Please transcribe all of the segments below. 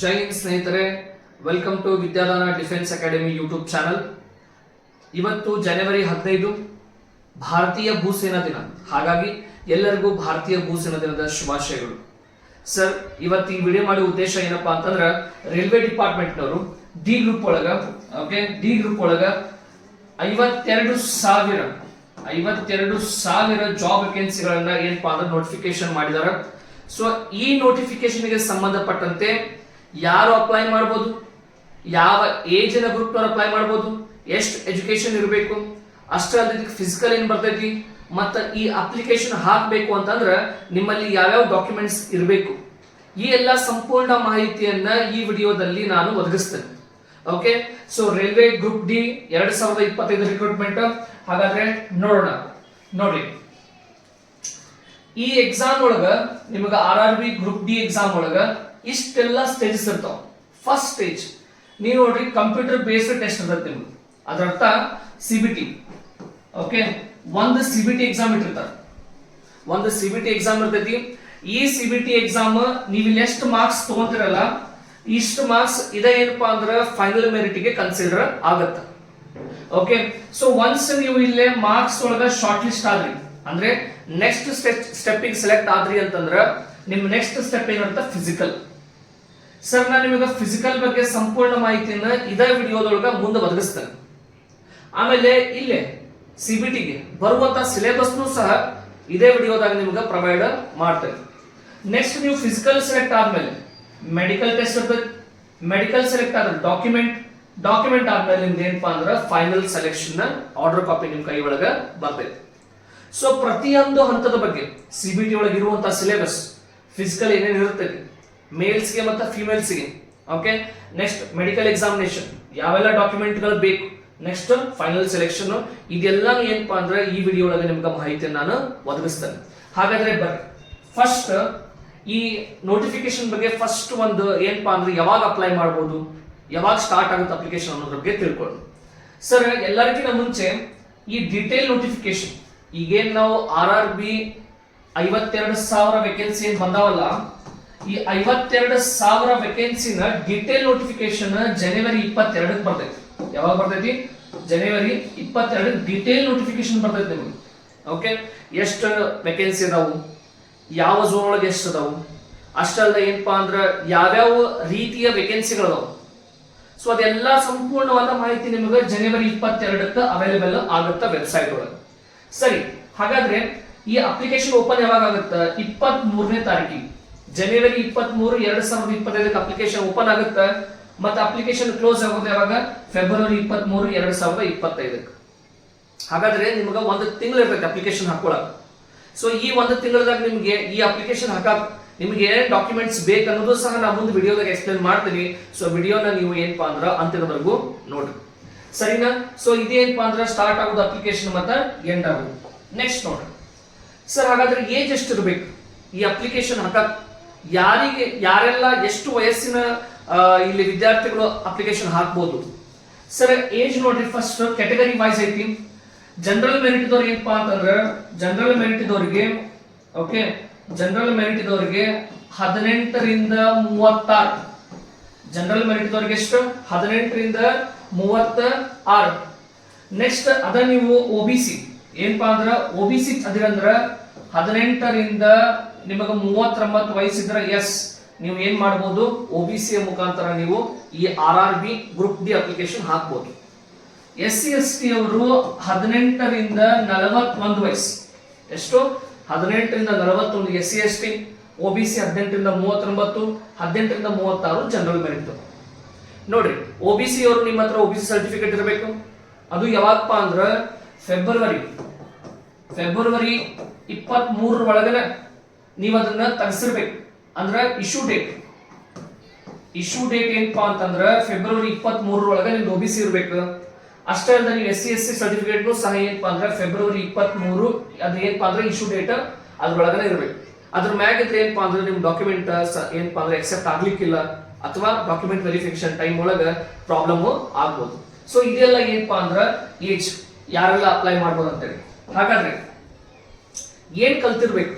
ಜೈ ಹಿಂದ್ ಸ್ನೇಹಿತರೆ welcome to Vidyadana defence academy YouTube channel ಇವತ್ತು ಜನವರಿ ಹದಿನೈದು, ಭಾರತೀಯ ಭೂಸೇನಾ ದಿನ. ಹಾಗಾಗಿ ಎಲ್ಲರಿಗೂ ಭಾರತೀಯ ಭೂಸೇನಾ ದಿನದ ಶುಭಾಶಯಗಳು. ಸರ್ ಇವತ್ತು ಈ ವಿಡಿಯೋ ಮಾಡೋ ಉದ್ದೇಶ ಏನಪ್ಪಾ ಅಂತಂದ್ರೆ ರೈಲ್ವೆ ಡಿಪಾರ್ಟ್ಮೆಂಟ್ನವರು ಡಿ ಗ್ರೂಪ್ ಒಳಗ ಓಕೆ ಡಿ ಗ್ರೂಪ್ ಒಳಗ ಐವತ್ತೆರಡು ಸಾವಿರ ಐವತ್ತೆರಡು ಸಾವಿರ ಜಾಬ್ ವೇಕೆನ್ಸಿಗಳನ್ನ ಏನಪ್ಪಾ ಅಂದ್ರೆ ನೋಟಿಫಿಕೇಶನ್ ಮಾಡಿದಾರ. ಸೊ ಈ ನೋಟಿಫಿಕೇಶನ್ಗೆ ಸಂಬಂಧಪಟ್ಟಂತೆ ಯಾರು ಅಪ್ಲೈ ಮಾಡ್ಬೋದು? ಯಾವ ಏಜಿನ ಗ್ರೂಪ್ನವ್ರು ಅಪ್ಲೈ ಮಾಡ್ಬೋದು? ಎಷ್ಟು ಎಜುಕೇಶನ್ ಇರಬೇಕು? ಅಷ್ಟೇ ಅಲ್ಲದೆ ಫಿಸಿಕಲ್ ಏನ್ ಬರ್ತೈತಿ? ಮತ್ತ ಈ ಅಪ್ಲಿಕೇಶನ್ ಹಾಕಬೇಕು ಅಂತಂದ್ರೆ ನಿಮ್ಮಲ್ಲಿ ಯಾವ್ಯಾವ ಡಾಕ್ಯುಮೆಂಟ್ಸ್ ಇರಬೇಕು? ಈ ಎಲ್ಲ ಸಂಪೂರ್ಣ ಮಾಹಿತಿಯನ್ನ ಈ ವಿಡಿಯೋದಲ್ಲಿ ನಾನು ಒದಗಿಸ್ತೇನೆ. Okay so railway group D ಎರಡ್ ಸಾವಿರದ ಇಪ್ಪತ್ತೈದು ರಿಕ್ರೂಟ್ಮೆಂಟ್ ಹಾಗಾದ್ರೆ ನೋಡೋಣ. ನೋಡ್ರಿ ಈ ಎಕ್ಸಾಮ್ ಒಳಗ, ನಿಮಗ R R B group D exam ಒಳಗ ಇಷ್ಟೆಲ್ಲ ಸ್ಟೇಜಸ್ ಇರ್ತಾವ. ಫಸ್ಟ್ ಸ್ಟೇಜ್ ನೀವು ನೋಡ್ರಿ ಕಂಪ್ಯೂಟರ್ ಬೇಸ್ಡ್ ಟೆಸ್ಟ್ ಅಂತ ನಿಮ್ಗೆ ಅದರರ್ಥ ಸಿ ಬಿ ಟಿ ಓಕೆ ಒಂದು ಸಿ ಬಿ ಟಿ ಎಕ್ಸಾಮ್ ಇಟ್ಟಿರ್ತಾರೆ. ಒಂದು ಸಿ ಬಿ ಟಿ ಎಕ್ಸಾಮ್ ಇರ್ತೈತಿ. ಈ ಸಿ ಬಿ ಟಿ ಎಕ್ಸಾಮ್ ನೀವು ಇಲ್ಲಿ ಎಷ್ಟು ಮಾರ್ಕ್ಸ್ ತಗೊಂತಿರಲ್ಲ, ಇಷ್ಟು ಮಾರ್ಕ್ಸ್ ಇದೆ ಏನಪ್ಪಾ ಅಂದ್ರೆ ಫೈನಲ್ ಮೆರಿಟಿಗೆ ಕನ್ಸಿಡರ್ ಆಗತ್ತ. ಓಕೆ ಸೊ ಒನ್ಸ್ ನೀವು ಇಲ್ಲೇ ಮಾರ್ಕ್ಸ್ ಒಳಗ ಶಾರ್ಟ್ ಲಿಸ್ಟ್ ಆದ್ರಿ, ಅಂದ್ರೆ ನೆಕ್ಸ್ಟ್ ಸ್ಟೆಪ್ ಸೆಲೆಕ್ಟ್ ಆದ್ರಿ ಅಂತಂದ್ರೆ, ನಿಮ್ ನೆಕ್ಸ್ಟ್ ಸ್ಟೆಪ್ ಏನಂತ ಫಿಸಿಕಲ್ ಸರ್ ನಾನು ನಿಮಗೆ ಫಿಸಿಕಲ್ ಬಗ್ಗೆ ಸಂಪೂರ್ಣ ಮಾಹಿತಿಯನ್ನ ಇದೇ ವಿಡಿಯೋದೊಳಗ ಮುಂದೆ ಒದಗಿಸ್ತೇನೆ. ಆಮೇಲೆ ಇಲ್ಲೇ ಸಿ ಬಿ ಟಿಗೆ ಬರುವಂತ ಸಿಲೆಬಸ್ನು ಸಹ ಇದೇ ವಿಡಿಯೋದಾಗ ನಿಮ್ಗೆ ಪ್ರೊವೈಡ್ ಮಾಡ್ತೇನೆ. ನೆಕ್ಸ್ಟ್ ನೀವು ಫಿಸಿಕಲ್ ಸೆಲೆಕ್ಟ್ ಆದ್ಮೇಲೆ ಮೆಡಿಕಲ್ ಟೆಸ್ಟ್ ಇರ್ತದೆ. ಮೆಡಿಕಲ್ ಸೆಲೆಕ್ಟ್ ಆದ್ರೆ ಡಾಕ್ಯುಮೆಂಟ್ ಡಾಕ್ಯುಮೆಂಟ್ ಆದ್ಮೇಲೆ ನಿಮ್ದು ಏನಪ್ಪಾ ಅಂದ್ರೆ ಫೈನಲ್ ಸೆಲೆಕ್ಷನ್ ಆರ್ಡರ್ ಕಾಪಿ ನಿಮ್ ಕೈ ಒಳಗೆ ಬರ್ತೈತೆ. ಸೊ ಪ್ರತಿಯೊಂದು ಹಂತದ ಬಗ್ಗೆ ಸಿ ಬಿ ಟಿ ಒಳಗೆ ಇರುವಂತಹ ಸಿಲೆಬಸ್ ಫಿಸಿಕಲ್ ಏನೇನು ಇರ್ತೈತಿ? ಮೇಲ್ಸ್ಗೆ ಮತ್ತು ಫಿಮೇಲ್ಸ್ಗೆ ಓಕೆ ನೆಕ್ಸ್ಟ್ ಮೆಡಿಕಲ್ ಎಕ್ಸಾಮಿನೇಷನ್ ಯಾವೆಲ್ಲ ಡಾಕ್ಯುಮೆಂಟ್ಗಳು ಬೇಕು? ನೆಕ್ಸ್ಟ್ ಫೈನಲ್ ಸೆಲೆಕ್ಷನ್ ಇದೆಲ್ಲ ಏನಪ್ಪಾ ಅಂದ್ರೆ ಈ ವಿಡಿಯೋ ಒಳಗೆ ನಿಮ್ಗೆ ಮಾಹಿತಿಯನ್ನು ನಾನು ಒದಗಿಸ್ತೇನೆ. ಹಾಗಾದ್ರೆ ಬರ್ರಿ ಫಸ್ಟ್ ಈ ನೋಟಿಫಿಕೇಶನ್ ಬಗ್ಗೆ ಫಸ್ಟ್ ಒಂದು ಏನಪ್ಪಾ ಅಂದ್ರೆ ಯಾವಾಗ ಅಪ್ಲೈ ಮಾಡ್ಬೋದು, ಯಾವಾಗ ಸ್ಟಾರ್ಟ್ ಆಗುತ್ತೆ ಅಪ್ಲಿಕೇಶನ್ ಅನ್ನೋದ್ರ ಬಗ್ಗೆ ತಿಳ್ಕೊಳ್ಳಿ ಸರ್ ಎಲ್ಲರಿಗಿಂತ ಮುಂಚೆ ಈ ಡಿಟೇಲ್ ನೋಟಿಫಿಕೇಶನ್ ಈಗೇನು ನಾವು ಆರ್ ಆರ್ ಬಿ ಐವತ್ತೆರಡು ಸಾವಿರ ವೇಕೆನ್ಸಿ ಏನು ಬಂದಾವಲ್ಲ ಈ ಐವತ್ತೆರಡು ಸಾವಿರ ವೇಕೆನ್ಸಿನ ಡಿಟೇಲ್ ನೋಟಿಫಿಕೇಶನ್ ಜನವರಿ ಇಪ್ಪತ್ತೆರಡಕ್ಕೆ ಬರ್ತೈತಿ. ಯಾವಾಗ ಬರ್ತೈತಿ? ಜನವರಿ ಇಪ್ಪತ್ತೆರಡು ಡಿಟೇಲ್ ನೋಟಿಫಿಕೇಶನ್ ಬರ್ತೈತಿ ನಿಮಗೆ. ಓಕೆ ಎಷ್ಟು ವೇಕೆನ್ಸಿ ಅದಾವು? ಯಾವ ಝೋನ್ ಒಳಗೆ ಎಷ್ಟು ಅದಾವು? ಅಷ್ಟಲ್ಲದೆ ಏನಪ್ಪಾ ಅಂದ್ರೆ ಯಾವ್ಯಾವ ರೀತಿಯ ವೇಕೆನ್ಸಿಗಳು ಸೊ ಅದೆಲ್ಲ ಸಂಪೂರ್ಣವಾದ ಮಾಹಿತಿ ನಿಮಗೆ ಜನವರಿ ಇಪ್ಪತ್ತೆರಡಕ್ಕೆ ಅವೈಲೇಬಲ್ ಆಗುತ್ತೆ ವೆಬ್ಸೈಟ್ ಒಳಗೆ. ಸರಿ, ಹಾಗಾದ್ರೆ ಈ ಅಪ್ಲಿಕೇಶನ್ ಓಪನ್ ಯಾವಾಗ ಆಗುತ್ತೆ? ಇಪ್ಪತ್ತ್ ಮೂರನೇ ತಾರೀಕಿಗೆ. ಜನವರಿ ಇಪ್ಪತ್ತ್ ಮೂರು ಎರಡ್ ಸಾವಿರದ ಇಪ್ಪತ್ತೈದಕ್ಕೆ ಅಪ್ಲಿಕೇಶನ್ ಓಪನ್ ಆಗುತ್ತೆ. ಮತ್ತೆ ಅಪ್ಲಿಕೇಶನ್ ಕ್ಲೋಸ್ ಆಗೋದು ಯಾವಾಗ? ಫೆಬ್ರವರಿ ಇಪ್ಪತ್ತ್ ಮೂರು ಎರಡ್ ಸಾವಿರದ ಇಪ್ಪತ್ತೈದಕ್ಕೆ. ಹಾಗಾದ್ರೆ ನಿಮ್ಗೆ ಒಂದು ತಿಂಗಳು ಇರ್ಬೇಕು ಅಪ್ಲಿಕೇಶನ್ ಹಾಕೊಳಕ್. ಸೊ ಈ ಒಂದು ತಿಂಗಳದಾಗ ನಿಮ್ಗೆ ಈ ಅಪ್ಲಿಕೇಶನ್ ಹಾಕಕ್ ನಿಮ್ಗೆ ಏನೇನು ಡಾಕ್ಯುಮೆಂಟ್ಸ್ ಬೇಕು ಅನ್ನೋದು ಸಹ ನಾ ಮುಂದೆ ವಿಡಿಯೋದಾಗ ಎಕ್ಸ್ಪ್ಲೇನ್ ಮಾಡ್ತೀನಿ. ಸೊ ವಿಡಿಯೋನ ನೀವು ಏನಪ್ಪಾ ಅಂದ್ರೆ ಅಂತಿರೋದ್ರಗೂ ನೋಡ್ರಿ. ಸರಿನಾ? ಸೊ ಇದೇನಪ್ಪಾ ಅಂದ್ರೆ ಸ್ಟಾರ್ಟ್ ಆಗೋದು ಅಪ್ಲಿಕೇಶನ್ ಮತ್ತೆ ಎಂಡ್ ಆಗೋದು. ನೆಕ್ಸ್ಟ್ ನೋಡ್ರಿ. ಸರ್ ಹಾಗಾದ್ರೆ ಏಜ್ ಎಷ್ಟು ಇರಬೇಕು ಈ ಅಪ್ಲಿಕೇಶನ್ ಹಾಕಕ್ ಯಾರಿಗೆ, ಯಾರೆಲ್ಲ ಎಷ್ಟು ವಯಸ್ಸಿನ ಇಲ್ಲಿ ವಿದ್ಯಾರ್ಥಿಗಳು ಅಪ್ಲಿಕೇಶನ್ ಹಾಕ್ಬೋದು. ಸರ್ ಏಜ್ ನೋಡ್ರಿ ಫಸ್ಟ್ ಕ್ಯಾಟಗರಿ ವೈಸ್ ಐತಿ. ಜನರಲ್ ಮೆರಿಟ್ ಇದ್ದವ್ರಿಗೆ ಏನಪ್ಪಾ ಅಂತಂದ್ರೆ ಜನರಲ್ ಮೆರಿಟ್ ಇದ್ದವರಿಗೆ ಓಕೆ ಜನರಲ್ ಮೆರಿಟ್ ಇದ್ದವರಿಗೆ ಹದಿನೆಂಟರಿಂದ ಮೂವತ್ತಾರು. ಜನರಲ್ ಮೆರಿಟ್ ಇದ್ದವರಿಗೆ ಎಷ್ಟು? ಹದಿನೆಂಟರಿಂದ ಮೂವತ್ತ ಆರು ನೆಕ್ಸ್ಟ್ ಅದ ನೀವು ಒ ಬಿ ಸಿ ಏನಪ್ಪಾ ಅಂದ್ರೆ ಒ ಬಿ ಸಿ ಅದಿರಂದ್ರ ಹದಿನೆಂಟರಿಂದ ನಿಮಗೆ ಮೂವತ್ತೊಂಬತ್ತು ವಯಸ್ಸಿದ್ರೆ ಎಸ್ ನೀವು ಏನ್ ಮಾಡಬಹುದು ಒ ಬಿ ಸಿ ಮುಖಾಂತರ ನೀವು ಈ R R B group D application ಹಾಕ್ಬೋದು. ಎಸ್ ಸಿ ಎಸ್ ಟಿ ಅವರು ಹದಿನೆಂಟರಿಂದ ನಲವತ್ತೊಂದು ವಯಸ್ಸು. ಎಷ್ಟು? ಹದಿನೆಂಟರಿಂದ ನಲವತ್ತೊಂದು S C S T O B C ಹದಿನೆಂಟರಿಂದ ಮೂವತ್ತೊಂಬತ್ತು, ಹದಿನೆಂಟರಿಂದ ಮೂವತ್ತಾರು ಜನರಲ್ ಮೆರಿಟ್ ನೋಡಿ ಒ ಬಿ ಸಿ ಅವರು ನಿಮ್ಮ ಹತ್ರ ಒ ಬಿ ಸಿ ಸರ್ಟಿಫಿಕೇಟ್ ಇರಬೇಕು. ಅದು ಯಾವಾಗಪ್ಪ ಅಂದ್ರೆ ಫೆಬ್ರವರಿ ಫೆಬ್ರವರಿ ಇಪ್ಪತ್ತ್ ಮೂರರ ಒಳಗನೆ ನೀವು ಅದನ್ನ ತೆಗೆಸಿರ್ಬೇಕು. ಅಂದ್ರ ಇಶ್ಯೂ ಡೇಟ್ ಇಶ್ಯೂ ಡೇಟ್ ಏನಪ್ಪಾ ಅಂತಂದ್ರ ಫೆಬ್ರವರಿ ಇಪ್ಪತ್ತ್ ಮೂರರೊಳಗೆ ನಿಮ್ದು ಒ ಬಿ ಸಿ ಇರ್ಬೇಕು. ಅಷ್ಟೇ ಅಲ್ಲದೆ ನೀವು ಎಸ್ ಸಿ ಎಸ್ ಸಿ ಸರ್ಟಿಫಿಕೇಟ್ನು ಸಹ ಏನಪ್ಪಾ ಅಂದ್ರೆ ಫೆಬ್ರವರಿ ಇಪ್ಪತ್ತ್ ಮೂರು ಅದು ಏನಪ್ಪಾ ಅಂದ್ರೆ ಇಶ್ಯೂ ಡೇಟ್ ಅದ್ರೊಳಗನೆ ಇರ್ಬೇಕು. ಅದ್ರ ಮ್ಯಾಗ ಇದ್ರೆ ಏನಪ್ಪಾ ಅಂದ್ರೆ ನಿಮ್ ಡಾಕ್ಯುಮೆಂಟ್ ಏನಪ್ಪಾ ಅಂದ್ರೆ ಎಕ್ಸೆಪ್ಟ್ ಆಗ್ಲಿಕ್ಕಿಲ್ಲ ಅಥವಾ ಡಾಕ್ಯುಮೆಂಟ್ ವೆರಿಫಿಕೇಶನ್ ಟೈಮ್ ಒಳಗೆ ಪ್ರಾಬ್ಲಮ್ ಆಗ್ಬೋದು. ಸೊ ಇದೆಲ್ಲ ಏನಪ್ಪಾ ಅಂದ್ರ ಏಜ್ ಯಾರೆಲ್ಲ ಅಪ್ಲೈ ಮಾಡ್ಬೋದು ಅಂತೇಳಿ ಹಾಗಾದ್ರೆ ಏನ್ ಕಲ್ತಿರ್ಬೇಕು?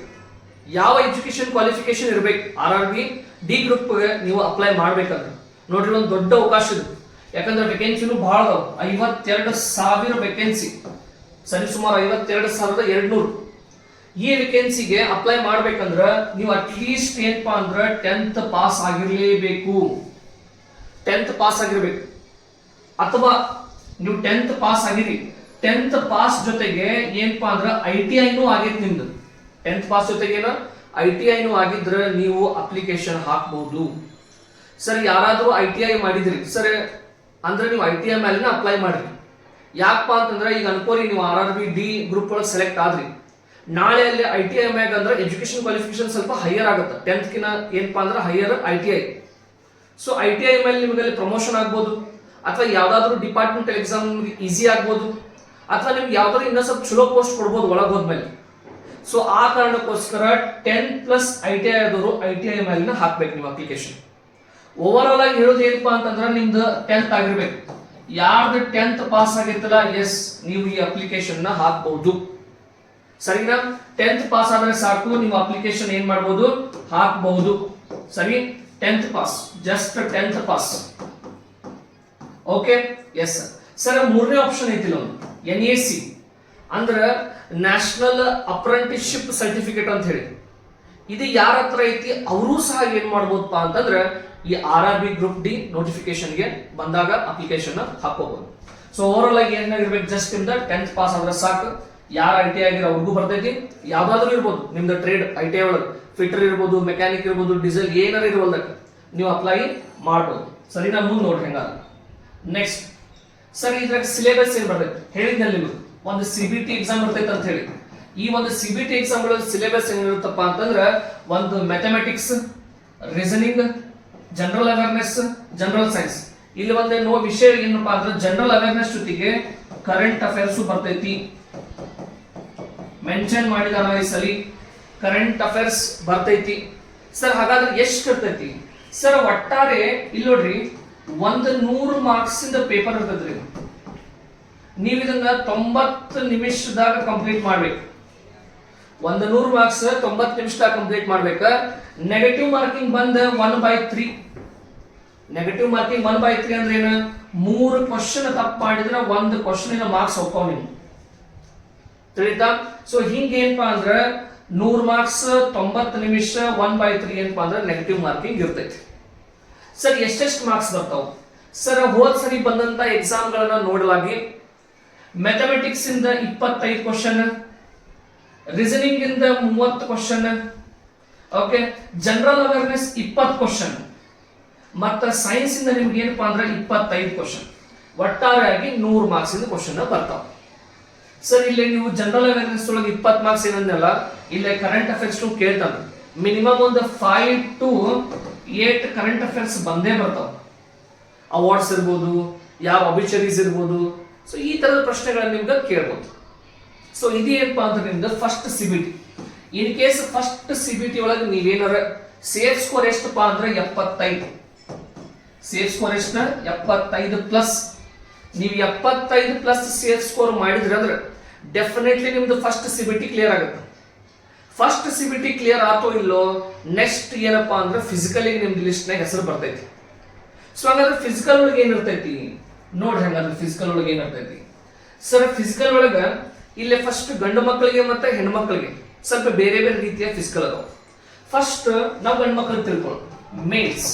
ಯಾವ ಎಜುಕೇಶನ್ ಕ್ವಾಲಿಫಿಕೇಶನ್ ಇರಬೇಕು? ಆರ್ ಆರ್ ಬಿ ಡಿ ಗ್ರೂಪ್ಗೆ ನೀವು ಅಪ್ಲೈ ಮಾಡ್ಬೇಕಂದ್ರೆ. ನೋಡ್ರಿ ಒಂದು ದೊಡ್ಡ ಅವಕಾಶ ಇದು. ಯಾಕಂದ್ರೆ ವೇಕೆನ್ಸಿನೂ ಅದಾವ. ಐವತ್ತೆರಡು ಸಾವಿರ ವೇಕೆನ್ಸಿ ಸರಿ, ಸುಮಾರು ಐವತ್ತೆರಡು ಸಾವಿರದ ಎರಡ್ನೂರು. ಈ ವೇಕೆನ್ಸಿಗೆ ಅಪ್ಲೈ ಮಾಡಬೇಕಂದ್ರೆ ನೀವು ಅಟ್ಲೀಸ್ಟ್ ಏನಪ್ಪಾ ಅಂದ್ರೆ ಟೆಂತ್ ಪಾಸ್ ಆಗಿರಲೇಬೇಕು. ಟೆಂತ್ ಪಾಸ್ ಆಗಿರ್ಬೇಕು. ಅಥವಾ ನೀವು ಟೆಂತ್ ಪಾಸ್ ಆಗಿರಿ. ಟೆಂತ್ ಪಾಸ್ ಜೊತೆಗೆ ಏನಪ್ಪಾ ಅಂದ್ರೆ ಐ ಟಿ ಐನೂ ಆಗೈತೆ ನಿಮ್ದು. ಟೆಂತ್ ಪಾಸ್ ಜೊತೆಗೆ ಏನ ಐ ಟಿ ಐನು ಆಗಿದ್ರೆ ನೀವು ಅಪ್ಲಿಕೇಶನ್ ಹಾಕ್ಬೋದು. ಸರ್ ಯಾರಾದರೂ ಐ ಟಿ ಐ ಮಾಡಿದ್ರಿ ಸರ್ ಅಂದ್ರೆ ನೀವು ಐ ಟಿ ಐ ಮೇಲಿನ ಅಪ್ಲೈ ಮಾಡ್ರಿ. ಯಾಕಪ್ಪ ಅಂತಂದ್ರೆ ಈಗ ಅನ್ಕೋರಿ, ನೀವು R R B D group ಒಳಗೆ ಸೆಲೆಕ್ಟ್ ಆದ್ರಿ. ನಾಳೆ ಅಲ್ಲಿ ಐ ಟಿ ಐ ಮ್ಯಾಗ ಅಂದ್ರೆ ಎಜುಕೇಶನ್ ಕ್ವಾಲಿಫಿಕೇಶನ್ ಸ್ವಲ್ಪ ಹೈಯರ್ ಆಗುತ್ತೆ. ಟೆಂತ್ ಕಿನ ಏನಪ್ಪ ಅಂದ್ರೆ higher I T I so I T I ಮೇಲೆ ನಿಮಗೆ ಅಲ್ಲಿ ಪ್ರಮೋಷನ್ ಆಗ್ಬೋದು, ಅಥವಾ ಯಾವ್ದಾದ್ರು ಡಿಪಾರ್ಟ್ಮೆಂಟ್ ಎಕ್ಸಾಮ್ ಈಸಿ ಆಗ್ಬೋದು, ಅಥವಾ ನಿಮ್ಗೆ ಯಾವ್ದಾದ್ರು ಇನ್ನೂ ಸ್ವಲ್ಪ ಚಲೋ ಪೋಸ್ಟ್ ಕೊಡ್ಬೋದು ಒಳಗೆ ಹೋದ್ಮೇಲೆ. ಸೊ ಆ ಕಾರಣಕ್ಕೋಸ್ಕರ ten plus I T I ಆದವರು ಐ ಟಿ ಐ ಮೇಲಿನ ಹಾಕ್ಬೇಕು ನೀವು ಅಪ್ಲಿಕೇಶನ್ ಓವರ್ ಆಲ್ ಆಗಿ ಹೇಳೋದು ಏನಪ್ಪಾ ಅಂತಂದ್ರೆ ನಿಮ್ದು ಟೆಂತ್ ಆಗಿರ್ಬೇಕು. ಯಾರ್ದು ಟೆಂತ್ ಪಾಸ್ ಆಗಿತ್ತಲ್ಲ ಎಸ್ ನೀವು ಈ ಅಪ್ಲಿಕೇಶನ್ನ ಹಾಕ್ಬಹುದು ಸರಿನಾ? ಟೆಂತ್ ಪಾಸ್ ಆದ್ರೆ ಸಾಕು, ನೀವು ಅಪ್ಲಿಕೇಶನ್ ಏನ್ ಮಾಡ್ಬೋದು? ಹಾಕಬಹುದು ಸರಿ? Tenth pass just tenth pass okay yes sir, ಮೂರನೇ ಆಪ್ಷನ್ ಐತಿಲ್ಲ ಒಂದು. ಎನ್ ಎ ಸಿ ಅಂದ್ರ ನ್ಯಾಷನಲ್ ಅಪ್ರೆಂಟಿಸ್ಶಿಪ್ ಸರ್ಟಿಫಿಕೇಟ್ ಅಂತ ಹೇಳಿ ಇದು ಯಾರ ಹತ್ರ ಐತಿ? ಅವರು ಸಹ ಏನ್ ಮಾಡ್ಬೋದಪ್ಪ ಅಂತಂದ್ರೆ ಈ R R B group D ನೋಟಿಫಿಕೇಶನ್ಗೆ ಬಂದಾಗ ಅಪ್ಲಿಕೇಶನ್ ಹಾಕೋಬಹುದು ಸೊ ಓವರ್ ಆಲ್ ಆಗಿ ಏನಾಗಿರ್ಬೇಕು ಜಸ್ಟ್ ನಿಮ್ದು ಟೆಂತ್ ಪಾಸ್ ಆದ್ರೆ ಸಾಕು. ಯಾರ ಐ ಟಿ ಆಗಿರೋ ಅವ್ರಿಗೂ ಬರ್ತೈತಿ. ಯಾವ್ದಾದ್ರು ಇರ್ಬೋದು. ನಿಮ್ದು ಟ್ರೇಡ್ ಐ ಟಿ ಐ ಒಳಗೆ. ಫಿಟರ್ ಇರ್ಬೋದು ಮೆಕ್ಯಾನಿಕ್ ಇರ್ಬೋದು ಡೀಸೆಲ್ ಏನಾರ ಇರ್ಬೋದಕ್ಕೆ ನೀವು ಅಪ್ಲೈ ಮಾಡ್ಬೋದು. ಸರಿ, ನಾ ಮುಂದೆ ನೋಡ್ರಿ ಹೆಂಗ ನೆಕ್ಸ್ಟ್ ಸರ್, ಇದ್ರಾಗ ಸಿಲೆಬಸ್ ಏನ್ ಬರ್ತೈತಿ? ಹೇಳಿದ್ನಲ್ಲಿ ನಿಮ್ಗೆ ಒಂದು ಸಿ ಬಿ ಟಿ ಎಕ್ಸಾಮ್ ಇರ್ತೈತೆ ಅಂತ ಹೇಳಿ. ಈ ಒಂದು ಸಿ ಬಿ ಟಿ ಎಕ್ಸಾಮ್ಗಳ ಸಿಲೆಬಸ್ ಏನಿರುತ್ತಪ್ಪ ಅಂತಂದ್ರೆ ಒಂದು mathematics reasoning general awareness general science ಇಲ್ಲಿ ಒಂದು ನೋ ವಿಷಯ ಏನಪ್ಪಾ ಅಂದ್ರೆ ಜನರಲ್ ಅವೇರ್ನೆಸ್ ಜೊತೆಗೆ ಕರೆಂಟ್ ಅಫೇರ್ಸ್ ಬರ್ತೈತಿ. ಮೆನ್ಷನ್ ಮಾಡಿದಾನ ಈ ಸಲಿ ಕರೆಂಟ್ ಅಫೇರ್ಸ್ ಬರ್ತೈತಿ. ಸರ್ ಹಾಗಾದ್ರೆ ಎಷ್ಟು ಇರ್ತೈತಿ? ಸರ್ ಒಟ್ಟಾರೆ, ಇಲ್ಲಿ ನೋಡ್ರಿ, ಒಂದು ನೂರು ಮಾರ್ಕ್ಸ್ ಇಂದ ಪೇಪರ್ ಇರ್ತದ್ರಿ ನೀವು ಇದನ್ನ ತೊಂಬತ್ತು ನಿಮಿಷದಾಗ ಕಂಪ್ಲೀಟ್ ಮಾಡ್ಬೇಕು. ಒಂದು ನೂರು ಮಾರ್ಕ್ಸ್ ತೊಂಬತ್ತು ನಿಮಿಷದಾಗ ಕಂಪ್ಲೀಟ್ ಮಾಡ್ಬೇಕ. ನೆಗೆಟಿವ್ ಮಾರ್ಕಿಂಗ್ ಬಂದ one by three negative marking one by three ಅಂದ್ರೆ ಏನು? ಮೂರು ಕ್ವಶನ್ ತಪ್ಪು ಮಾಡಿದ್ರೆ ಒಂದು ಕ್ವಶನ್ ಮಾರ್ಕ್ಸ್ ಹೋಗ್ತಾವ ನೀವು ತಿಳಿತಾ? ಸೊ ಹಿಂಗ ಅಂದ್ರೆ ನೂರು ನೂರ್ ಮಾರ್ಕ್ಸ್ ತೊಂಬತ್ತು ನಿಮಿಷ ಒನ್ ಬೈ ತ್ರೀ ಏನಪ್ಪಾ ಅಂದ್ರೆ ನೆಗೆಟಿವ್ ಮಾರ್ಕಿಂಗ್ ಇರ್ತೈತಿ. ಸರ್, ಎಷ್ಟೆಷ್ಟು ಮಾರ್ಕ್ಸ್ ಬರ್ತಾವ? ಸರ್, ಹೋದ್ ಸರಿ ಬಂದಂತ ಎಕ್ಸಾಮ್ಗಳನ್ನ ನೋಡಲಾಗಿ ಮ್ಯಾಥಮೆಟಿಕ್ಸ್ ಇಂದ ಇಪ್ಪತ್ತೈದು ಕ್ವಶನ್ ರೀಸನಿಂಗ್ ಇಂದ ಮೂವತ್ತು ಕ್ವಶನ್ ಓಕೆ ಜನರಲ್ ಅವೇರ್ನೆಸ್ ಇಪ್ಪತ್ತು ಕ್ವಶನ್ ಮತ್ತ ಸೈನ್ಸ್ ಇಂದ ನಿಮ್ಗೆ ಏನಪ್ಪಾ ಅಂದ್ರೆ ಇಪ್ಪತ್ತೈದು ಕ್ವಶನ್ ಒಟ್ಟಾರೆಯಾಗಿ ನೂರು ಮಾರ್ಕ್ಸ್ ಇಂದ ಕ್ವಶನ್ ಬರ್ತಾವ. ಸರ್ ಇಲ್ಲಿ ನೀವು ಜನರಲ್ ಅವೇರ್ನೆಸ್ ಒಳಗೆ ಇಪ್ಪತ್ತು ಮಾರ್ಕ್ಸ್ ಏನಂದಲ್ಲ ಇಲ್ಲೇ ಕರೆಂಟ್ ಅಫೇರ್ಸ್ ಕೇಳ್ತಾನೆ. ಮಿನಿಮಮ್ ಒಂದು five to eight current affairs ಬಂದೇ ಬರ್ತಾವ. ಅವಾರ್ಡ್ಸ್ ಇರ್ಬೋದು, ಯಾವ ಅಬಿಚರೀಸ್ ಇರ್ಬೋದು ಸೊ ಈ ತರದ ಪ್ರಶ್ನೆಗಳನ್ನ ನಿಮ್ಗೆ ಕೇಳ್ಬೋದು. ಸೊ ಇದೇನಪ್ಪ ಅಂದ್ರೆ ನಿಮ್ದು first CBT in case first CBT ಒಳಗೆ ನೀವೇನಾರ ಸೇಫ್ ಸ್ಕೋರ್ ಎಷ್ಟಪ್ಪ ಅಂದ್ರೆ ಎಪ್ಪತ್ತೈದು. ಸೇಫ್ ಸ್ಕೋರ್ ಎಷ್ಟ ಎಪ್ಪತ್ತೈದು ಪ್ಲಸ್ ನೀವು ಎಪ್ಪತ್ತೈದು ಪ್ಲಸ್ ಸೇಫ್ ಸ್ಕೋರ್ ಮಾಡಿದ್ರಿ ಅಂದ್ರೆ ಡೆಫಿನೆಟ್ಲಿ ನಿಮ್ದು ಫಸ್ಟ್ ಸಿಬಿಟಿ ಕ್ಲಿಯರ್ ಆಗುತ್ತೆ. ಫಸ್ಟ್ ಸಿಬಿಟಿ ಕ್ಲಿಯರ್ ಆತೋ ಇಲ್ಲೋ ನೆಕ್ಸ್ಟ್ ಏನಪ್ಪಾ ಅಂದ್ರೆ ಫಿಸಿಕಲಿ ನಿಮ್ದು ಲಿಸ್ಟ್ನಾಗ ಹೆಸರು ಬರ್ತೈತಿ. ಸೊ ಹಂಗಾದ್ರೆ ಫಿಸಿಕಲ್ ಒಳಗೆ ಏನಿರ್ತೈತಿ? ನೋಡ್ರಿ ಹೆಂಗಂದ್ರೆ ಫಿಸಿಕಲ್ ಒಳಗೆ ಏನಾಗ್ತೈತಿ ಸರ್ ಫಿಸಿಕಲ್ ಒಳಗ ಇಲ್ಲೇ ಫಸ್ಟ್ ಗಂಡು ಮಕ್ಕಳಿಗೆ ಮತ್ತೆ ಹೆಣ್ಮಕ್ಳಿಗೆ ಸ್ವಲ್ಪ ಬೇರೆ ಬೇರೆ ರೀತಿಯ ಫಿಸಿಕಲ್ ಅದಾವ. ಫಸ್ಟ್ ನಾವು ಗಂಡು ಮಕ್ಕಳು ತಿಳ್ಕೊಳ್ಳೋಣ ಮೇಲ್ಸ್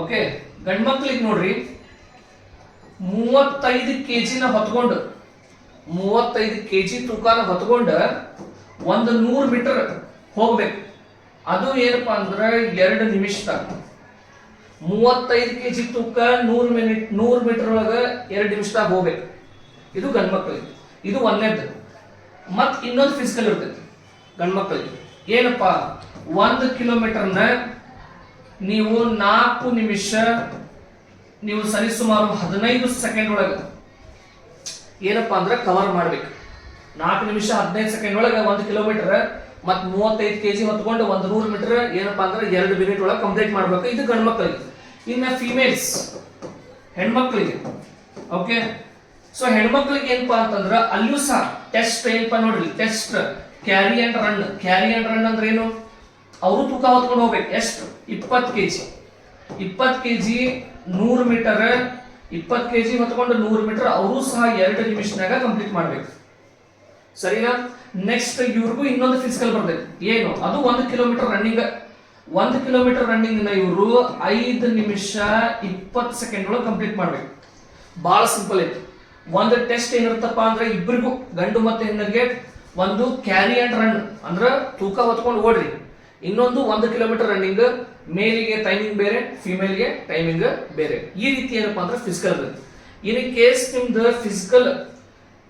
ಓಕೆ ಗಂಡು ಮಕ್ಕಳಿಗೆ ನೋಡ್ರಿ, ಮೂವತ್ತೈದು ಕೆ ಜಿನ ಹೊತ್ಕೊಂಡು, ಮೂವತ್ತೈದು ಕೆ ಜಿ ತೂಕನ ಹೊತ್ಕೊಂಡ ಒಂದು ನೂರು ಮೀಟರ್ ಹೋಗ್ಬೇಕು. ಅದು ಏನಪ್ಪಾ ಅಂದ್ರೆ ಎರಡು ನಿಮಿಷದಾಗ ಮೂವತ್ತೈದು ಕೆ ಜಿ ತೂಕ ನೂರು ಮಿನಿಟ್, ನೂರು ಮೀಟರ್ ಒಳಗೆ ಎರಡು ನಿಮಿಷದಾಗ ಹೋಗ್ಬೇಕು. ಇದು ಗಂಡು ಮಕ್ಕಳಿಗೆ. ಇದು ಒಂದನೇದ್ದು ಮತ್ತು ಇನ್ನೊಂದು ಫಿಸಿಕಲ್ ಇರ್ತೈತಿ. ಗಂಡು ಮಕ್ಕಳಿಗೆ. ಏನಪ್ಪಾ? ಒಂದು ಕಿಲೋಮೀಟರ್ನ ನೀವು ನಾಲ್ಕು ನಿಮಿಷ, ನೀವು ಸರಿಸುಮಾರು ಹದಿನೈದು ಸೆಕೆಂಡ್ ಒಳಗೆ ಏನಪ್ಪ ಅಂದ್ರೆ ಕವರ್ ಮಾಡ್ಬೇಕು. ನಾಲ್ಕು ನಿಮಿಷ ಹದಿನೈದು ಸೆಕೆಂಡ್ ಒಳಗೆ ಒಂದು ಕಿಲೋಮೀಟರ್ ಮತ್ ಮೂವತ್ತೈದು ಕೆಜಿ ಹೊತ್ಕೊಂಡು ಒಂದು ನೂರು ಮೀಟರ್ ಏನಪ್ಪಾ ಅಂದ್ರೆ ಎರಡು ಮಿನಿಟ್ ಒಳಗೆ ಕಂಪ್ಲೀಟ್ ಮಾಡ್ಬೇಕು. ಇದು ಗಂಡು ಮಕ್ಕಳಿಗೆ ಇನ್ನು ಫಿಮೇಲ್ಸ್ ಹೆಣ್ಮಕ್ಳಿಗೆ. ಓಕೆ ಸೊ ಹೆಣ್ಮಕ್ಳಿಗೆ ಏನಪ್ಪಾ ಅಂತಂದ್ರ ಅಲ್ಲೂ ಸಹ ಟೆಸ್ಟ್ ಏನಪ್ಪಾ ನೋಡ್ರಿ. Test carry and run carry and run ಅಂದ್ರೆ ಏನು? ಅವರು ತೂಕ ಹೊತ್ಕೊಂಡು ಹೋಗ್ಬೇಕು. ಎಷ್ಟು? ಇಪ್ಪತ್ತು ಕೆ ಜಿ ಇಪ್ಪತ್ತು ಕೆ ಜಿ ನೂರು ಮೀಟರ್, ಇಪ್ಪತ್ತು ಕೆ ಜಿ ಹೊತ್ಕೊಂಡು ನೂರು ಮೀಟರ್, ಅವರು ಸಹ ಎರಡು ನಿಮಿಷನಾಗ ಕಂಪ್ಲೀಟ್ ಮಾಡ್ಬೇಕು. ಸರಿನಾ? ನೆಕ್ಸ್ಟ್ ಇವ್ರಿಗೂ ಇನ್ನೊಂದು ಫಿಸಿಕಲ್ ಬರ್ತೈತಿ ಏನು? ಅದು ಒಂದು ಕಿಲೋಮೀಟರ್ ರನ್ನಿಂಗ್ ಒಂದು ಕಿಲೋಮೀಟರ್ ರನ್ನಿಂಗ್ನ ಇವರು ಐದು ನಿಮಿಷ ಇಪ್ಪತ್ತು ಸೆಕೆಂಡ್ ಒಳಗೆ ಕಂಪ್ಲೀಟ್ ಮಾಡ್ಬೇಕು. ಬಹಳ ಸಿಂಪಲ್ ಐತಿ. ಒಂದು ಟೆಸ್ಟ್ ಏನಿರುತ್ತಪ್ಪ ಅಂದ್ರೆ ಇಬ್ಬರಿಗೂ ಗಂಡು ಮತ್ತು ಹೆಣ್ಣಿಗೆ ಒಂದು ಕ್ಯಾರಿ ಅಂಡ್ ರನ್ ಅಂದ್ರೆ ತೂಕ ಹೊತ್ಕೊಂಡು ಓಡ್ರಿ. ಇನ್ನೊಂದು ಒಂದು ಕಿಲೋಮೀಟರ್ ರನ್ನಿಂಗ್ ಮೇಲಿಗೆ ಟೈಮಿಂಗ್ ಬೇರೆ ಫಿಮೇಲ್ಗೆ ಟೈಮಿಂಗ್ ಬೇರೆ. ಈ ರೀತಿ ಏನಪ್ಪಾ ಅಂದ್ರೆ ಫಿಸಿಕಲ್ ಇನ್ ಕೇಸ್ ನಿಮ್ದು ಫಿಸಿಕಲ್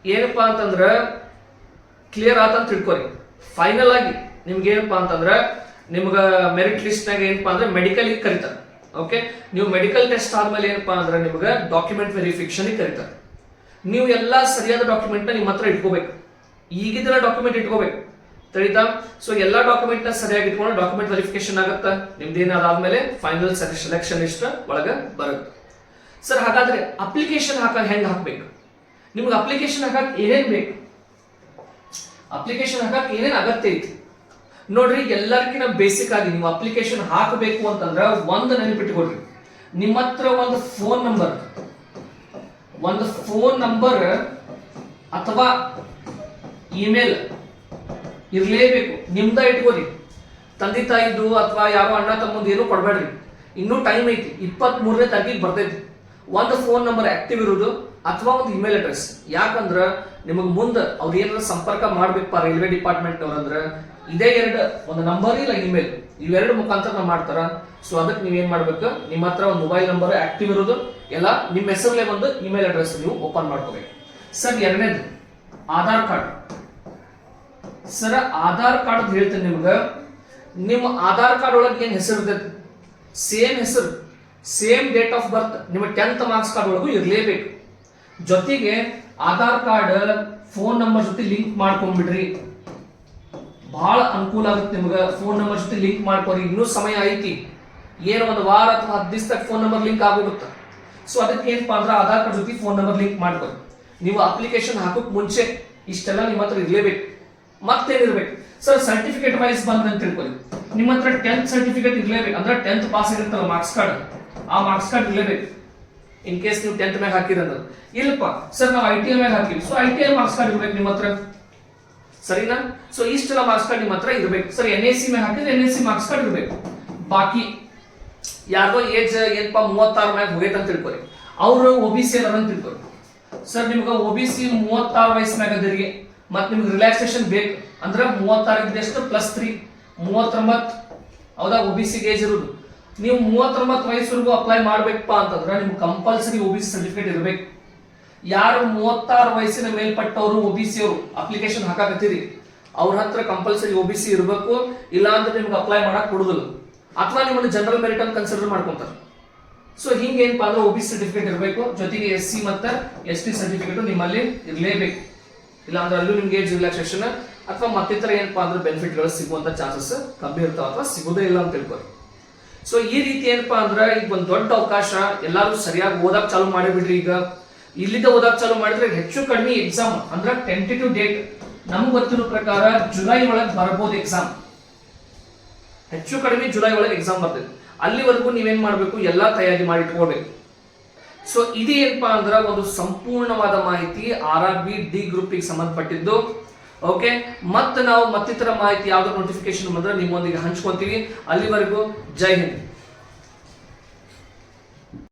ಏನಪ್ಪಾ ಅಂತಂದ್ರ ಕ್ಲಿಯರ್ ಆತ ಅಂತ ತಿಳ್ಕೊರಿ. ಫೈನಲ್ ಆಗಿ ನಿಮ್ಗೆ ಏನಪ್ಪಾ ಅಂತಂದ್ರ, ನಿಮ್ಗ ಮೆರಿಟ್ ಲಿಸ್ಟ್ ನಾಗ ಏನಪ್ಪಾ ಅಂದ್ರೆ ಮೆಡಿಕಲ್ ಕರಿತಾರೆ. ಓಕೆ ನೀವು ಮೆಡಿಕಲ್ ಟೆಸ್ಟ್ ಆದ್ಮೇಲೆ ಏನಪ್ಪಾ ಅಂದ್ರೆ ನಿಮ್ಗೆ ಡಾಕ್ಯುಮೆಂಟ್ ವೆರಿಫಿಕೇಶನ್ ಕರಿತಾರೆ. ನೀವು ಎಲ್ಲಾ ಸರಿಯಾದ ಡಾಕ್ಯುಮೆಂಟ್ ನಿಮ್ಮ ಹತ್ರ ಇಟ್ಕೋಬೇಕು. ಈಗಿದ್ರೆ ಡಾಕ್ಯುಮೆಂಟ್ ಇಟ್ಕೋಬೇಕು. ತಿಳಿತಾ? ಸೊ ಎಲ್ಲಾ ಡಾಕ್ಯುಮೆಂಟ್ನ ಸರಿಯಾಗಿ ಇಟ್ಕೊಂಡು ಡಾಕ್ಯುಮೆಂಟ್ ವೆರಿಫಿಕೇಶನ್ ಆಗುತ್ತೆ? ನಿಮ್ದು ಏನಾದಾದ್ಮೇಲೆ ಫೈನಲ್ ಸೆಲೆಕ್ಷನ್ ಲಿಸ್ಟ್ ಒಳಗ ಬರುತ್ತೆ. ಸರ್ ಹಾಗಾದ್ರೆ ಅಪ್ಲಿಕೇಶನ್ ಹಾಕ ಹೆಂಗೆ ಹಾಕ್ಬೇಕು? ನಿಮ್ಗೆ ಅಪ್ಲಿಕೇಶನ್ ಹಾಕಕ್ಕೆ ಏನೇನು ಬೇಕು? ಅಪ್ಲಿಕೇಶನ್ ಹಾಕಕ್ ಏನೇನು ಅಗತ್ಯ ಐತಿ? ನೋಡ್ರಿ ಎಲ್ಲರಿಗಿನ ಬೇಸಿಕ್ ಆಗಿ ನೀವು ಅಪ್ಲಿಕೇಶನ್ ಹಾಕಬೇಕು ಅಂತಂದ್ರೆ ಒಂದು ನೆನಪಿಟ್ಕೊಳ್ರಿ ನಿಮ್ಮ ಹತ್ರ ಒಂದು ಫೋನ್ ನಂಬರ್ ಒಂದು ಫೋನ್ ನಂಬರ್ ಅಥವಾ ಇಮೇಲ್ ಇರಲೇಬೇಕು. ನಿಮ್ದ ಇಟ್ಕೋರಿ. ತಂದೆ ತಾಯಿದು ಅಥವಾ ಯಾವ ಅಣ್ಣ ತಮ್ಮದು ಏನು ಕೊಡಬೇಡ್ರಿ. ಇನ್ನೂ ಟೈಮ್ ಐತಿ. ಇಪ್ಪತ್ತ್ ಮೂರನೇ ತಾರೀಕಿಗೆ ಬರ್ತೈತಿ. ಒಂದು ಫೋನ್ ನಂಬರ್ ಆಕ್ಟಿವ್ ಇರೋದು. ಅಥವಾ ಒಂದು ಇಮೇಲ್ ಅಡ್ರೆಸ್ ಯಾಕಂದ್ರ ನಿಮಗೆ ಮುಂದೆ ಅವ್ರು ಏನಾರ ಸಂಪರ್ಕ ಮಾಡ್ಬೇಕಪ್ಪ ರೈಲ್ವೆ ಡಿಪಾರ್ಟ್ಮೆಂಟ್ ಅವ್ರಂದ್ರ ಇದೇ ಎರಡು ಒಂದು ನಂಬರ್ ಇಲ್ಲ ಇಮೇಲ್ ಇವೆರಡು ಮುಖಾಂತರ ಮಾಡ್ತಾರ. ಸೊ ಅದಕ್ಕೆ ನೀವೇನ್ ಮಾಡ್ಬೇಕು? ನಿಮ್ಮ ಹತ್ರ ಒಂದು ಮೊಬೈಲ್ ನಂಬರ್ ಆಕ್ಟಿವ್ ಇರೋದು. ಎಲ್ಲ ನಿಮ್ಮ ಹೆಸರಲ್ಲೇ ಒಂದು ಇಮೇಲ್ ಅಡ್ರೆಸ್ ನೀವು ಓಪನ್ ಮಾಡ್ಕೋಬೇಕು. ಸರ್, ಎರಡನೇದು, Aadhaar card. Sir, Aadhaar card ಹೇಳ್ತೇನೆ ನಿಮ್ಗೆ. ನಿಮ್ಮ ಆಧಾರ್ ಕಾರ್ಡ್ ಒಳಗೆ ಏನು ಹೆಸರು ಇರ್ತೈತಿ? ಸೇಮ್ ಹೆಸರು ಸೇಮ್ ಡೇಟ್ ಆಫ್ ಬರ್ತ್ ನಿಮ್ಮ ಟೆಂತ್ ಮಾರ್ಕ್ಸ್ ಕಾರ್ಡ್ ಒಳಗೂ ಇರಲೇಬೇಕು. ಜೊತೆಗೆ ಆಧಾರ್ ಕಾರ್ಡ್ ಫೋನ್ ನಂಬರ್ ಜೊತೆ ಲಿಂಕ್ ಮಾಡ್ಕೊಂಡ್ಬಿಡ್ರಿ. ಬಹಳ ಅನುಕೂಲ ಆಗುತ್ತೆ ನಿಮ್ಗೆ. ಫೋನ್ ನಂಬರ್ ಜೊತೆ ಲಿಂಕ್ ಮಾಡ್ಕೊರಿ. ಇನ್ನೂ ಸಮಯ ಐತಿ. ಏನು ಒಂದು ವಾರ ಅಥವಾ ಹತ್ತು ದಿವಸದಾಗ ಫೋನ್ ನಂಬರ್ ಲಿಂಕ್ ಆಗೋಗುತ್ತೆ ಸೊ ಅದಕ್ಕೆ ಏನಪ್ಪ ಅಂದ್ರೆ ಆಧಾರ್ ಕಾರ್ಡ್ ಜೊತೆ ಫೋನ್ ನಂಬರ್ ಲಿಂಕ್ ಮಾಡ್ಕೊರಿ. ನೀವು ಅಪ್ಲಿಕೇಶನ್ ಹಾಕೋಕ್ ಮುಂಚೆ ಇಷ್ಟೆಲ್ಲ ನಿಮ್ಮ ಹತ್ರ ಇರ್ಲೇಬೇಕು. ಮತ್ತೇನಿರ್ಬೇಕು? ಸರ್ ಸರ್ಟಿಫಿಕೇಟ್ ವೈಸ್ ಬಂದ ಅಂತ ತಿಳ್ಕೊಳ್ಳಿ ನಿಮ್ಮ ಹತ್ರ ಟೆಂತ್ ಸರ್ಟಿಫಿಕೇಟ್ ಇರ್ಲೇಬೇಕು. ಅಂದ್ರೆ ಟೆಂತ್ ಪಾಸ್ ಆಗಿರ್ತಲ್ಲ ಮಾರ್ಕ್ಸ್ ಕಾರ್ಡ್ ಆ ಮಾರ್ಕ್ಸ್ ಕಾರ್ಡ್ ಇರ್ಲೇಬೇಕು. ಇನ್ ಕೇಸ್ ನೀವು ಟೆಂತ್ ಮ್ಯಾಗ ಹಾಕಿರೋದು. ಇಲ್ಲಪ್ಪ, ಸರ್ ನಾವು ಐ ಟಿ ಐ ಮ್ಯಾಗ ಹಾಕಿವಿ so I T I marks card ಇರ್ಬೇಕು ನಿಮ್ಮ ಹತ್ರ. ಸರಿನಾ? ಸೊ ಇಷ್ಟೆಲ್ಲ ಮಾರ್ಕ್ಸ್ ಕಾರ್ಡ್ ನಿಮ್ಮ ಹತ್ರ ಇರ್ಬೇಕು. ಸರ್ ಎನ್ ಎಸ್ ಸಿ ಮ್ಯಾಗ ಹಾಕಿದ್ರೆ N S C marks card ಇರಬೇಕು. ಬಾಕಿ ಯಾರೋ ಏಜ್ ಏನಪ್ಪ ಮೂವತ್ತಾರು ಮ್ಯಾಗ ಹೋಗೈತೆ ಅಂತ ತಿಳ್ಕೊರಿ ಅವರು ಒ ಬಿ ಸಿ ಅದಾರ ಅಂತ ತಿಳ್ಕೊರಿ ಸರ್, ನಿಮ್ಗೆ ಒ ಬಿ ಸಿ ಮೂವತ್ತಾರು ವಯಸ್ಸು ಮ್ಯಾಗ ಅದರಿಗೆ ಮತ್ತೆ ನಿಮ್ಗೆ ರಿಲ್ಯಾಕ್ಸೇಷನ್ ಬೇಕು. ಅಂದ್ರೆ ಮೂವತ್ತಾರು ಇದ್ದಷ್ಟು ಪ್ಲಸ್ ತ್ರೀ ಮೂವತ್ತೊಂಬತ್ತು ಹೌದಾ? ಒ ಬಿ ಸಿಗೆ ಏಜ್ ಇರೋದು. ನೀವು ಮೂವತ್ತೊಂಬತ್ತು ವಯಸ್ಸವರೆಗೂ ಅಪ್ಲೈ ಮಾಡ್ಬೇಕಪ್ಪ ಅಂತಂದ್ರೆ ನಿಮ್ಗೆ compulsory O B C certificate ಇರಬೇಕು. ಯಾರು ಮೂವತ್ತಾರು ವಯಸ್ಸಿನ ಮೇಲ್ಪಟ್ಟವರು ಒ ಬಿ ಸಿ ಅವರು ಅಪ್ಲಿಕೇಶನ್ ಹಾಕಾಕತ್ತೀರಿ. ಅವ್ರ ಹತ್ರ ಕಂಪಲ್ಸರಿ ಒ ಬಿ ಸಿ ಇರಬೇಕು ಇಲ್ಲ ಅಂದ್ರೆ ನಿಮ್ಗೆ ಅಪ್ಲೈ ಮಾಡಕ್ ಕೊಡುದಿಲ್ಲ. ಅಥವಾ ನಿಮ್ಮನ್ನು ಜನರಲ್ ಮೆರಿಟ್ ಅಂತ ಕನ್ಸಿಡರ್ ಮಾಡ್ಕೊಂತಾರೆ. ಸೊ ಹಿಂಗೆ ಏನಪ್ಪ ಅಂದ್ರೆ ಒ ಬಿ ಸಿ ಸರ್ಟಿಫಿಕೇಟ್ ಇರಬೇಕು, ಜೊತೆಗೆ ಎಸ್ ಸಿ ಮತ್ತೆ ಎಸ್ ಟಿ ಸರ್ಟಿಫಿಕೇಟ್ ನಿಮ್ಮಲ್ಲಿ ಇರಲೇಬೇಕು. ಇಲ್ಲ ಅಂದ್ರೆ ಅಲ್ಲೂ ನಿಮ್ಗೆ ಏಜ್ ರಿಲ್ಯಾಕ್ಸೇಷನ್ ಅಥವಾ ಮತ್ತಿತರ ಏನಪ್ಪಾ ಅಂದ್ರೆ ಬೆನಿಫಿಟ್ಗಳು ಸಿಗುವಂತ ಚಾನ್ಸಸ್ ಕಮ್ಮಿ ಇರ್ತಾವ ಅಥವಾ ಸಿಗೋದೇ ಇಲ್ಲ ಅಂತ ತಿಳ್ಕೊರಿ ಸೊ ಈ ರೀತಿ ಏನಪ್ಪಾ ಅಂದ್ರೆ ಈಗ ಒಂದು ದೊಡ್ಡ ಅವಕಾಶ ಎಲ್ಲರೂ ಸರಿಯಾಗಿ ಓದಕ್ ಚಾಲು ಮಾಡಿಬಿಡ್ರಿ ಈಗ. ಇಲ್ಲಿಂದ ಓದಕ್ ಚಾಲು ಮಾಡಿದ್ರೆ ಹೆಚ್ಚು ಕಡಿಮೆ ಎಕ್ಸಾಮ್ ಅಂದ್ರೆ ಟೆಂಟೇಟಿವ್ ಡೇಟ್ ನಮ್ಗೆ ಗೊತ್ತಿರೋ ಪ್ರಕಾರ ಜುಲೈ ಒಳಗೆ ಬರ್ಬೋದು ಎಕ್ಸಾಮ್ ಹೆಚ್ಚು ಕಡಿಮೆ ಜುಲೈ ಒಳಗೆ ಎಕ್ಸಾಮ್ ಬರ್ತದೆ. ಅಲ್ಲಿವರೆಗೂ ನೀವೇನ್ ಮಾಡಬೇಕು? ಎಲ್ಲಾ ತಯಾರಿ ಮಾಡಿ ಇಟ್ಕೋಬೇಕು. ಸೊ ಇದು ಏನಪ್ಪಾ ಅಂದ್ರೆ ಒಂದು ಸಂಪೂರ್ಣವಾದ ಮಾಹಿತಿ ಆರ್ ಆರ್ ಬಿ ಡಿ ಗ್ರೂಪಿಗೆ ಸಂಬಂಧಪಟ್ಟಿದ್ದು. ಓಕೆ ಮತ್ತೆ ನಾವು ಮತ್ತಿತರ ಮಾಹಿತಿ ಯಾವುದೋ ನೋಟಿಫಿಕೇಶನ್ ಬಂದ್ರೆ ನಿಮ್ಮೊಂದಿಗೆ ಹಂಚ್ಕೊಂತೀವಿ. ಅಲ್ಲಿವರೆಗೂ ಜೈ ಹಿಂದ್.